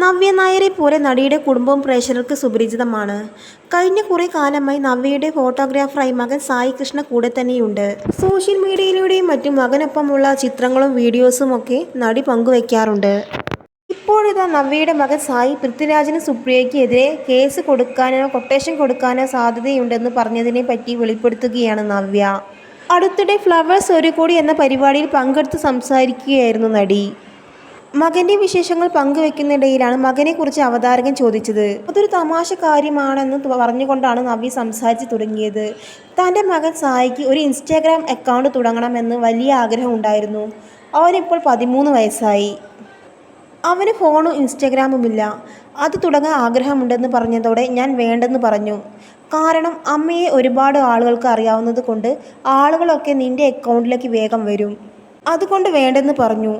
നവ്യ നായരെ പോലെ നടിയുടെ കുടുംബവും പ്രേക്ഷകർക്ക് സുപരിചിതമാണ്. കഴിഞ്ഞ കുറേ കാലമായി നവ്യയുടെ ഫോട്ടോഗ്രാഫറായി മകൻ സായി കൃഷ്ണ കൂടെ തന്നെയുണ്ട്. സോഷ്യൽ മീഡിയയിലൂടെയും മറ്റും മകനൊപ്പമുള്ള ചിത്രങ്ങളും വീഡിയോസും ഒക്കെ നടി പങ്കുവയ്ക്കാറുണ്ട് ഇപ്പോഴിതാ നവ്യയുടെ മകൻ സായി പൃഥ്വിരാജിന് സുപ്രിയയ്ക്ക് എതിരെ കേസ് കൊടുക്കാനോ കൊട്ടേഷൻ കൊടുക്കാനോ സാധ്യതയുണ്ടെന്ന് പറഞ്ഞതിനെ പറ്റി വെളിപ്പെടുത്തുകയാണ് നവ്യ. അടുത്തിടെ ഫ്ലവേഴ്സ് ഒരു കോടി എന്ന പരിപാടിയിൽ പങ്കെടുത്ത് സംസാരിക്കുകയായിരുന്നു നടി. മകന്റെ വിശേഷങ്ങൾ പങ്കുവെക്കുന്നിടയിലാണ് മകനെക്കുറിച്ച് അവതാരകൻ ചോദിച്ചത്. അതൊരു തമാശ കാര്യമാണെന്ന് പറഞ്ഞുകൊണ്ടാണ് നവി സംസാരിച്ചു തുടങ്ങിയത്. തന്റെ മകൻ സായിക്ക് ഒരു ഇൻസ്റ്റാഗ്രാം അക്കൗണ്ട് തുടങ്ങണമെന്ന് വലിയ ആഗ്രഹം ഉണ്ടായിരുന്നു. അവനിപ്പോൾ പതിമൂന്ന് വയസ്സായി. അവന് ഫോണും ഇൻസ്റ്റാഗ്രാമുമില്ല. അത് തുടങ്ങാൻ ആഗ്രഹമുണ്ടെന്ന് പറഞ്ഞതോടെ ഞാൻ വേണ്ടെന്ന് പറഞ്ഞു. കാരണം അമ്മയെ ഒരുപാട് ആളുകൾക്ക് അറിയാവുന്നത് കൊണ്ട് ആളുകളൊക്കെ നിന്റെ അക്കൗണ്ടിലേക്ക് വേഗം വരും. അതുകൊണ്ട് വേണ്ടെന്ന് പറഞ്ഞു.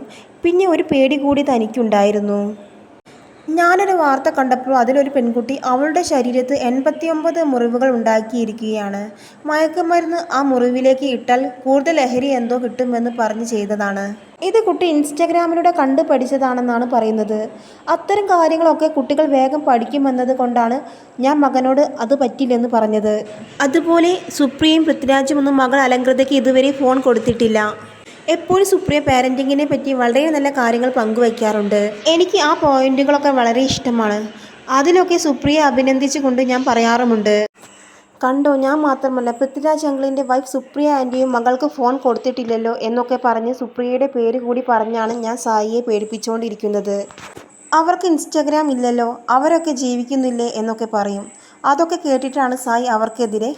പിന്നെ ഒരു പേടി കൂടി തനിക്കുണ്ടായിരുന്നു. ഞാനൊരു വാർത്ത കണ്ടപ്പോൾ അതിലൊരു പെൺകുട്ടി അവളുടെ ശരീരത്ത് എൺപത്തിയൊമ്പത് മുറിവുകൾ ഉണ്ടാക്കിയിരിക്കുകയാണ്. മയക്കുമരുന്ന് ആ മുറിവിലേക്ക് ഇട്ടാൽ കൂടുതൽ ലഹരി എന്തോ കിട്ടുമെന്ന് പറഞ്ഞ് ചെയ്തതാണ്. ഇത് കുട്ടി ഇൻസ്റ്റഗ്രാമിലൂടെ കണ്ടു പഠിച്ചതാണെന്നാണ് പറയുന്നത്. അത്തരം കാര്യങ്ങളൊക്കെ കുട്ടികൾ വേഗം പഠിക്കുമെന്നത് കൊണ്ടാണ് ഞാൻ മകനോട് അത് പറ്റില്ലെന്ന് പറഞ്ഞത്. അതുപോലെ സുപ്രിയയും പൃഥ്വിരാജുമൊന്നും മകൾ അലങ്കൃതയ്ക്ക് ഇതുവരെ ഫോൺ കൊടുത്തിട്ടില്ല. എപ്പോഴും സുപ്രിയ പാരന്റിങ്ങിനെ പറ്റി വളരെ നല്ല കാര്യങ്ങൾ പങ്കുവയ്ക്കാറുണ്ട്. എനിക്ക് ആ പോയിന്റുകളൊക്കെ വളരെ ഇഷ്ടമാണ്. അതിലൊക്കെ സുപ്രിയ അഭിനന്ദിച്ചുകൊണ്ട് ഞാൻ പറയാറുമുണ്ട്. കണ്ടോ ഞാൻ മാത്രമല്ല പൃഥ്വിരാജ് അങ്കിളിന്റെ വൈഫ് സുപ്രിയ ആന്റിയും മകൾക്ക് ഫോൺ കൊടുത്തിട്ടില്ലല്ലോ എന്നൊക്കെ പറഞ്ഞ് സുപ്രിയയുടെ പേര് കൂടി പറഞ്ഞാണ് ഞാൻ സായിയെ പേടിപ്പിച്ചുകൊണ്ടിരിക്കുന്നത്. അവർക്ക് ഇൻസ്റ്റഗ്രാം ഇല്ലല്ലോ അവരൊക്കെ ജീവിക്കുന്നില്ലേ എന്നൊക്കെ പറയും. അതൊക്കെ കേട്ടിട്ടാണ് സായി അവർക്കെതിരെ